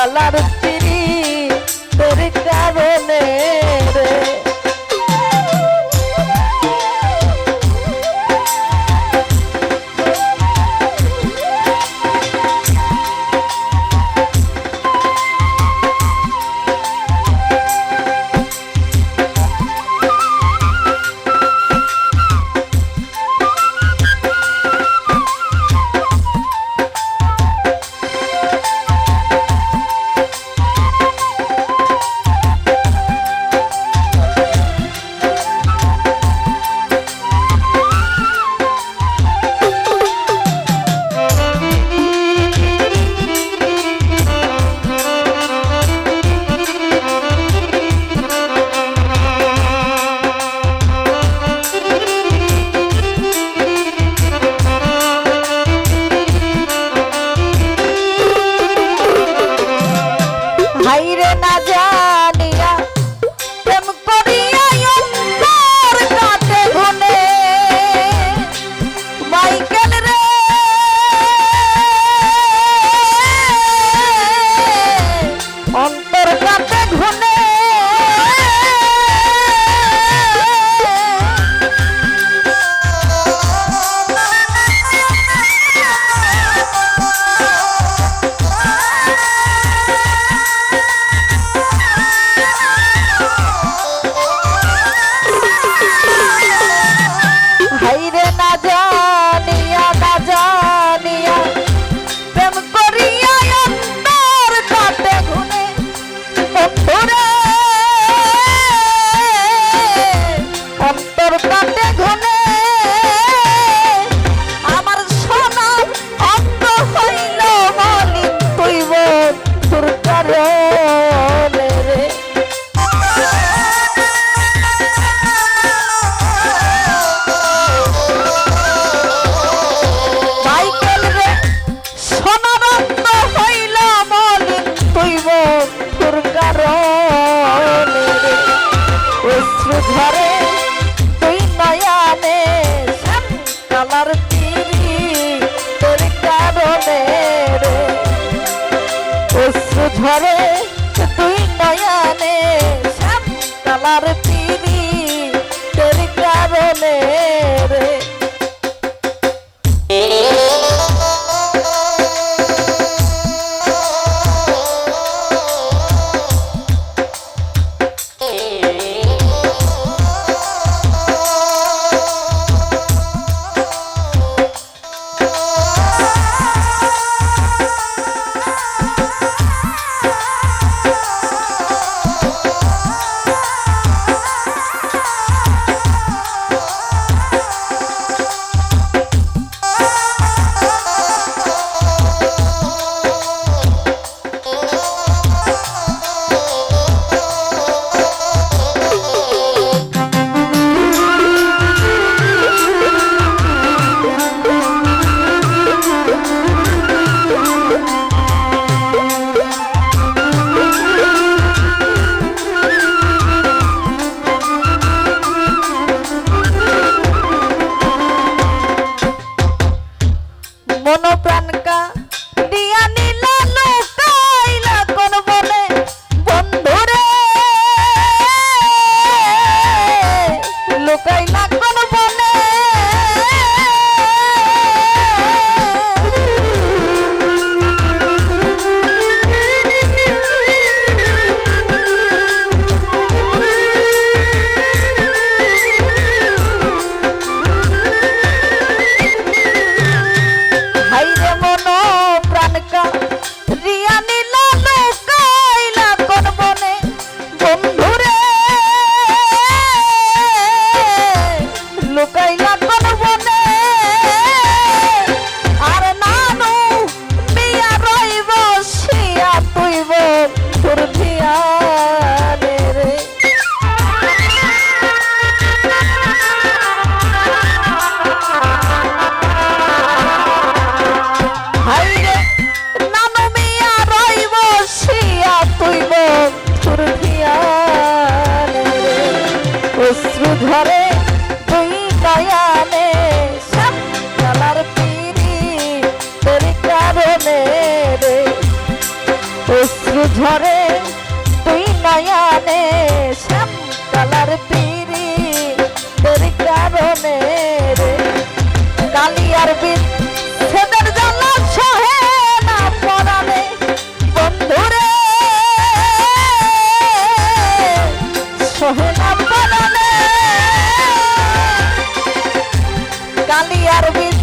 got a lot of ধরে তুই নয়ানে colour তিরি তোর কারণে রে। অশ্রু ঝরে তুই নয়ানে আমার তিরি তোর কারণে ঘরে তুই দয়ালে সব কালার পিড়ি তোর কারণে রে। অশ্রু ঝরে তুই নয়ানে সব কালার পিড়ি তোর কারণে রে। কালিয়ার বিদ্যা the of wind.